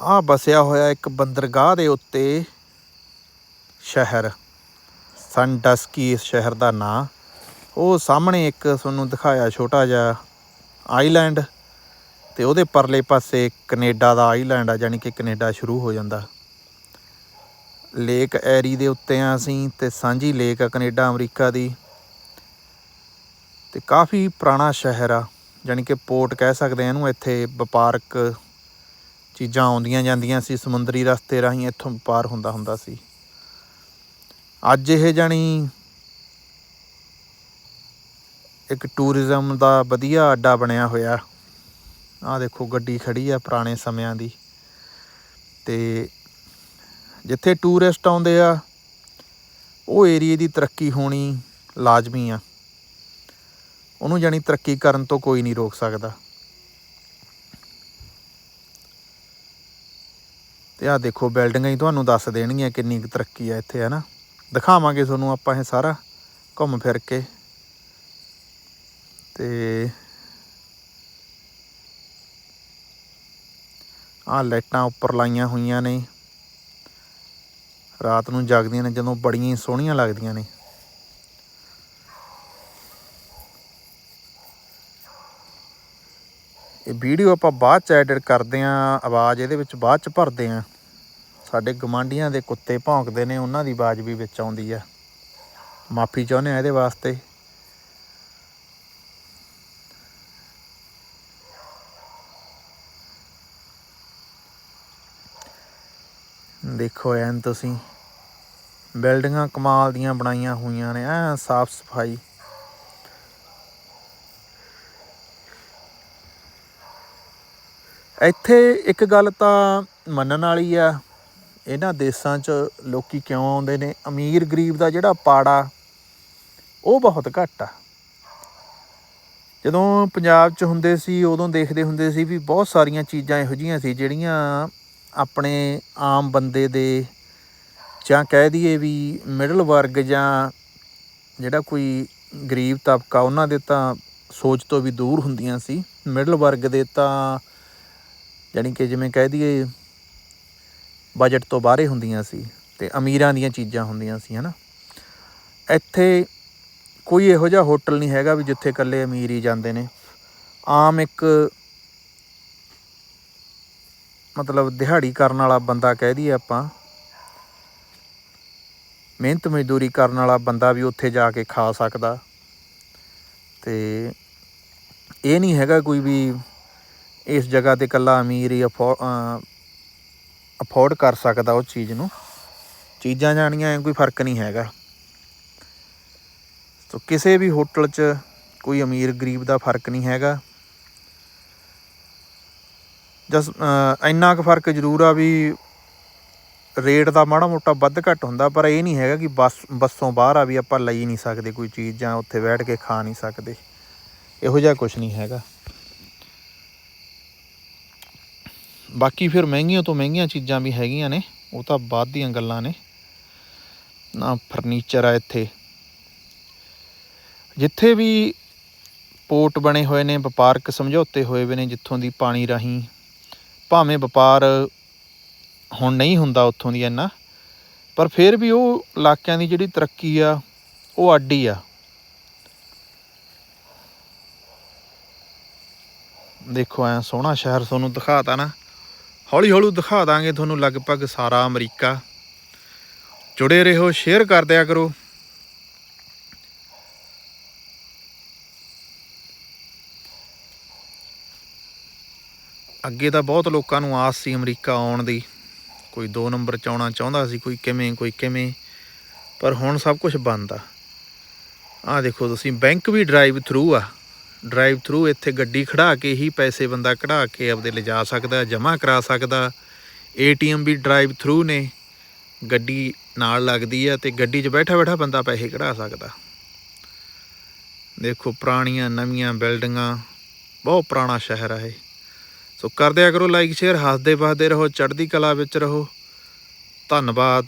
ਆ ਬਸਿਆ ਹੋਇਆ ਇੱਕ ਬੰਦਰਗਾਹ ਦੇ ਉੱਤੇ ਸ਼ਹਿਰ। ਸੰਡਸਕੀ ਇਸ ਸ਼ਹਿਰ ਦਾ ਨਾਂ। ਉਹ ਸਾਹਮਣੇ ਇੱਕ ਤੁਹਾਨੂੰ ਦਿਖਾਇਆ ਛੋਟਾ ਜਿਹਾ ਆਈਲੈਂਡ ਤੇ ਉਹਦੇ ਪਰਲੇ ਪਾਸੇ ਕੈਨੇਡਾ ਦਾ ਆਈਲੈਂਡ ਆ, ਜਾਣੀ ਕਿ ਕੈਨੇਡਾ ਸ਼ੁਰੂ ਹੋ ਜਾਂਦਾ। ਲੇਕ ਐਰੀ ਦੇ ਉੱਤੇ ਆ ਅਸੀਂ ਤੇ ਸਾਂਝੀ ਲੇਕ ਆ ਕੈਨੇਡਾ, ਅਮਰੀਕਾ ਦੀ। ਤੇ ਕਾਫੀ ਪੁਰਾਣਾ ਸ਼ਹਿਰ ਆ, ਜਾਣੀ ਕਿ ਪੋਰਟ ਕਹਿ ਸਕਦੇ ਆ ਇਹਨੂੰ, ਇੱਥੇ ਵਪਾਰਕ ਚੀਜ਼ਾਂ ਆਉਂਦੀਆਂ ਜਾਂਦੀਆਂ ਸੀ, ਸਮੁੰਦਰੀ ਰਸਤੇ ਰਾਹੀਂ ਇੱਥੋਂ ਪਾਰ ਹੁੰਦਾ ਹੁੰਦਾ ਸੀ। ਅੱਜ ਇਹ ਜਾਣੀ ਇੱਕ ਟੂਰਿਜ਼ਮ ਦਾ ਵਧੀਆ ਅੱਡਾ ਬਣਿਆ ਹੋਇਆ। ਆਹ ਦੇਖੋ ਗੱਡੀ ਖੜੀ ਆ ਪੁਰਾਣੇ ਸਮਿਆਂ ਦੀ। ਤੇ ਜਿੱਥੇ ਟੂਰਿਸਟ ਆਉਂਦੇ ਆ, ਉਹ ਏਰੀਏ ਦੀ ਤਰੱਕੀ ਹੋਣੀ ਲਾਜ਼ਮੀ ਆ। ਉਹਨੂੰ ਜਾਣੀ ਤਰੱਕੀ ਕਰਨ ਤੋਂ ਕੋਈ ਨਹੀਂ ਰੋਕ ਸਕਦਾ। ਤੇ ਆਹ ਦੇਖੋ ਬਿਲਡਿੰਗਾਂ ਹੀ ਤੁਹਾਨੂੰ ਦੱਸ ਦੇਣਗੀਆਂ ਕਿੰਨੀ ਕੁ ਤਰੱਕੀ ਆ ਇੱਥੇ ਹੈ ਨਾ ਦਿਖਾਵਾਂਗੇ ਤੁਹਾਨੂੰ ਆਪਾਂ ਇਹ ਸਾਰਾ ਘੁੰਮ ਫਿਰ ਕੇ। ਤੇ ਆਹ ਲਾਈਟਾਂ ਉੱਪਰ ਲਾਈਆਂ ਹੋਈਆਂ ਨੇ। ਰਾਤ ਨੂੰ ਜਗਦੀਆਂ ਨੇ, ਜਦੋਂ ਬੜੀਆਂ ਹੀ ਸੋਹਣੀਆਂ ਲੱਗਦੀਆਂ ਨੇ। ਇਹ ਵੀਡੀਓ ਆਪਾਂ ਬਾਅਦ ਚ ਐਡਿਟ ਕਰਦੇ ਆਂ, ਆਵਾਜ਼ ਇਹਦੇ ਵਿੱਚ ਬਾਅਦ ਚ ਭਰਦੇ ਆਂ। ਸਾਡੇ ਗਮਾਂਡੀਆਂ ਦੇ ਕੁੱਤੇ ਭੌਂਕਦੇ ਨੇ, ਉਹਨਾਂ ਦੀ ਆਵਾਜ਼ ਵੀ ਵਿੱਚ ਆਉਂਦੀ ਆ। ਮਾਫੀ ਚਾਹੁੰਦੇ ਆ ਇਹਦੇ ਵਾਸਤੇ। ਦੇਖੋ, ਐਨ ਤੁਸੀਂ ਬਿਲਡਿੰਗਾਂ ਕਮਾਲ ਦੀਆਂ ਬਣਾਈਆਂ ਹੋਈਆਂ ਨੇ ਐ ਸਾਫ਼ ਸਫ਼ਾਈ। ਇੱਥੇ ਇੱਕ ਗੱਲ ਤਾਂ ਮੰਨਣ ਵਾਲੀ ਆ, ਇਹਨਾਂ ਦੇਸ਼ਾਂ 'ਚ ਲੋਕੀ ਕਿਉਂ ਆਉਂਦੇ ਨੇ? ਅਮੀਰ ਗਰੀਬ ਦਾ ਜਿਹੜਾ ਪਾੜਾ, ਉਹ ਬਹੁਤ ਘੱਟ ਆ। ਜਦੋਂ ਪੰਜਾਬ 'ਚ ਹੁੰਦੇ ਸੀ, ਉਦੋਂ ਦੇਖਦੇ ਹੁੰਦੇ ਸੀ ਵੀ ਬਹੁਤ ਸਾਰੀਆਂ ਚੀਜ਼ਾਂ ਇਹੋ ਜਿਹੀਆਂ ਸੀ ਜਿਹੜੀਆਂ ਆਪਣੇ ਆਮ ਬੰਦੇ ਦੇ ਜਾਂ ਕਹਿ ਦਈਏ ਵੀ ਮਿਡਲ ਵਰਗ ਜਾਂ ਜਿਹੜਾ ਕੋਈ ਗਰੀਬ ਤਬਕਾ, ਉਹਨਾਂ ਦੇ ਤਾਂ ਸੋਚ ਤੋਂ ਵੀ ਦੂਰ ਹੁੰਦੀਆਂ ਸੀ। ਮਿਡਲ ਵਰਗ ਦੇ ਤਾਂ ਜਾਣੀ ਕਿ ਜਿਵੇਂ ਕਹਿ ਦਈਏ ਬਜਟ ਤੋਂ ਬਾਹਰੇ ਹੁੰਦੀਆਂ ਸੀ ਤੇ ਅਮੀਰਾਂ ਦੀਆਂ ਚੀਜ਼ਾਂ ਹੁੰਦੀਆਂ ਸੀ, ਹਨਾ? ਇੱਥੇ ਕੋਈ ਇਹੋ ਜਿਹਾ ਹੋਟਲ ਨਹੀਂ ਹੈਗਾ ਵੀ ਜਿੱਥੇ ਇਕੱਲੇ ਅਮੀਰ ਹੀ ਜਾਂਦੇ ਨੇ। ਆਮ ਇੱਕ ਮਤਲਬ ਦਿਹਾੜੀ ਕਰਨ ਵਾਲਾ ਬੰਦਾ ਕਹਿ ਦਈਏ ਆਪਾਂ, ਮਿਹਨਤ ਮਜ਼ਦੂਰੀ ਕਰਨ ਵਾਲਾ ਬੰਦਾ ਵੀ ਉੱਥੇ ਜਾ ਕੇ ਖਾ ਸਕਦਾ। ਤੇ ਇਹ ਨਹੀਂ ਹੈਗਾ ਕੋਈ ਵੀ ਇਸ ਜਗ੍ਹਾ ਤੇ ਇਕੱਲਾ ਅਮੀਰ ਹੀ ਅਫੋਰਡ ਕਰ ਸਕਦਾ ਉਹ ਚੀਜ਼ ਨੂੰ। ਚੀਜ਼ਾਂ ਜਾਣੀਆਂ ਕੋਈ ਫ਼ਰਕ ਨਹੀਂ ਹੈਗਾ। ਸੋ ਕਿਸੇ ਵੀ ਹੋਟਲ 'ਚ ਕੋਈ ਅਮੀਰ ਗਰੀਬ ਦਾ ਫ਼ਰਕ ਨਹੀਂ ਹੈਗਾ। ਜਸ ਇੰਨਾ ਕੁ ਫ਼ਰਕ ਜ਼ਰੂਰ ਆ ਵੀ ਰੇਟ ਦਾ ਮਾੜਾ ਮੋਟਾ ਵੱਧ ਘੱਟ ਹੁੰਦਾ, ਪਰ ਇਹ ਨਹੀਂ ਹੈਗਾ ਕਿ ਬੱਸ, ਬੱਸੋਂ ਬਾਹਰ ਆ ਵੀ ਆਪਾਂ ਲਈ ਨਹੀਂ ਸਕਦੇ ਕੋਈ ਚੀਜ਼ ਜਾਂ ਉੱਥੇ ਬੈਠ ਕੇ ਖਾ ਨਹੀਂ ਸਕਦੇ। ਇਹੋ ਜਿਹਾ ਕੁਝ ਨਹੀਂ ਹੈਗਾ। ਬਾਕੀ ਫਿਰ ਮਹਿੰਗੀਆਂ ਤੋਂ ਮਹਿੰਗੀਆਂ ਚੀਜ਼ਾਂ ਵੀ ਹੈਗੀਆਂ ਨੇ, ਉਹ ਤਾਂ ਬਾਅਦ ਦੀਆਂ ਗੱਲਾਂ ਨੇ। ਨਾ ਫਰਨੀਚਰ ਆ ਇੱਥੇ। ਜਿੱਥੇ ਵੀ ਪੋਰਟ ਬਣੇ ਹੋਏ ਨੇ, ਵਪਾਰਕ ਸਮਝੌਤੇ ਹੋਏ ਵੇ ਨੇ, ਜਿੱਥੋਂ ਦੀ ਪਾਣੀ ਰਾਹੀਂ, ਭਾਵੇਂ ਵਪਾਰ ਹੁਣ ਨਹੀਂ ਹੁੰਦਾ ਉੱਥੋਂ ਦੀ ਇੰਨਾ, ਪਰ ਫਿਰ ਵੀ ਉਹ ਇਲਾਕਿਆਂ ਦੀ ਜਿਹੜੀ ਤਰੱਕੀ ਆ, ਉਹ ਅੱਡ ਆ। ਦੇਖੋ, ਐ ਸੋਹਣਾ ਸ਼ਹਿਰ ਤੁਹਾਨੂੰ ਦਿਖਾਤਾ ਨਾ। ਹੌਲੀ ਹੌਲੀ ਦਿਖਾ ਦਾਂਗੇ ਤੁਹਾਨੂੰ ਲਗਭਗ ਸਾਰਾ ਅਮਰੀਕਾ। ਜੁੜੇ ਰਹੋ ਸ਼ੇਅਰ ਕਰ ਦਿਆ ਕਰੋ। ਅੱਗੇ ਤਾਂ ਬਹੁਤ ਲੋਕਾਂ ਨੂੰ ਆਸ ਸੀ ਅਮਰੀਕਾ ਆਉਣ ਦੀ। ਕੋਈ 2 ਨੰਬਰ ਚ ਆਉਣਾ ਚਾਹੁੰਦਾ ਸੀ, ਕੋਈ ਕਿਵੇਂ ਕੋਈ ਕਿਵੇਂ, ਪਰ ਹੁਣ ਸਭ ਕੁਝ ਬੰਦ ਆ ਆਹ ਦੇਖੋ, ਤੁਸੀਂ ਬੈਂਕ ਵੀ ਡਰਾਈਵ ਥਰੂ ਆ। ਡਰਾਈਵ ਥਰੂ ਇੱਥੇ ਗੱਡੀ ਖੜਾ ਕੇ ਹੀ ਪੈਸੇ ਬੰਦਾ ਕਢਾ ਕੇ ਆਪਦੇ ਲਿਜਾ ਸਕਦਾ, ਜਮ੍ਹਾਂ ਕਰਾ ਸਕਦਾ। ਏਟੀਐਮ ਵੀ ਡਰਾਈਵ ਥਰੂ ਨੇ। ਗੱਡੀ ਨਾਲ ਲੱਗਦੀ ਆ ਤੇ ਗੱਡੀ 'ਚ ਬੈਠਾ ਬੈਠਾ ਬੰਦਾ ਪੈਸੇ ਕਢਾ ਸਕਦਾ। ਦੇਖੋ, ਪੁਰਾਣੀਆਂ ਨਵੀਆਂ ਬਿਲਡਿੰਗਾਂ ਬਹੁਤ ਪੁਰਾਣਾ ਸ਼ਹਿਰ ਆ ਇਹ। ਸੋ ਕਰਦਿਆ ਕਰੋ ਲਾਈਕ ਸ਼ੇਅਰ ਹੱਸਦੇ ਵਸਦੇ ਰਹੋ, ਚੜ੍ਹਦੀ ਕਲਾ ਵਿੱਚ ਰਹੋ। ਧੰਨਵਾਦ।